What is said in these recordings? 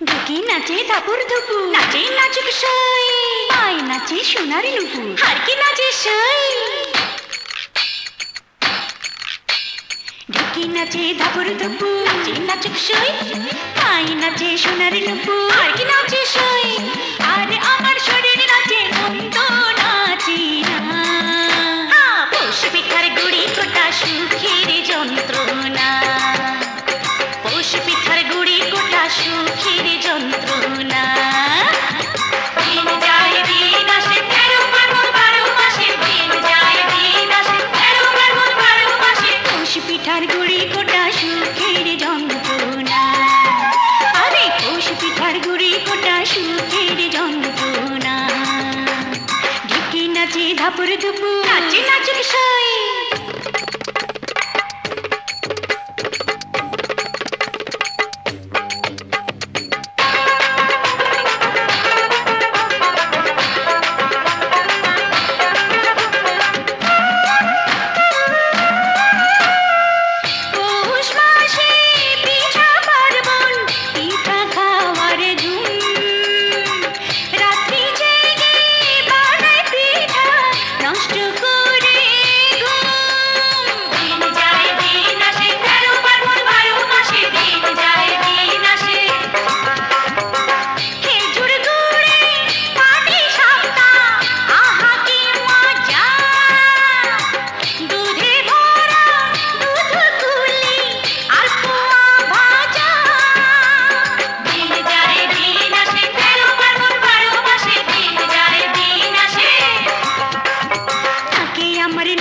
বুকে নাচে ধাপুর ধুপু নাচে নাচুক সই। পায় নাচে সোনার নাচে সই। ঢুকি নাচে ধাপুর নাচে নাচুক সই। পায় নাচে সোনার নাচে সই। আর আমার শরীর নাচে মন্দ নাচি না। পোষ পিঠার গুড়ি কোটা সুখী। ধাপুরে ধুপু নাচে নাচে সই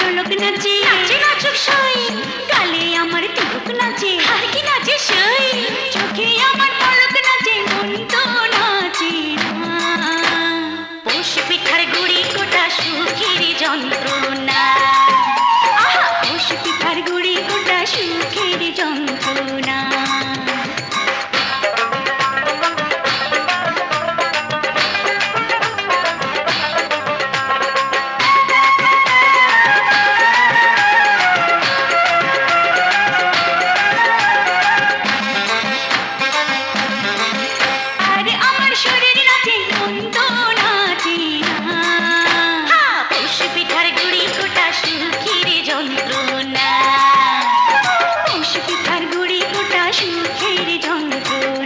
ঢোলক নাচে। নাচে নাচুক সই। গালে আমার তিলক নাচে। আর কি নাচে সই। চোখে मेरी जान को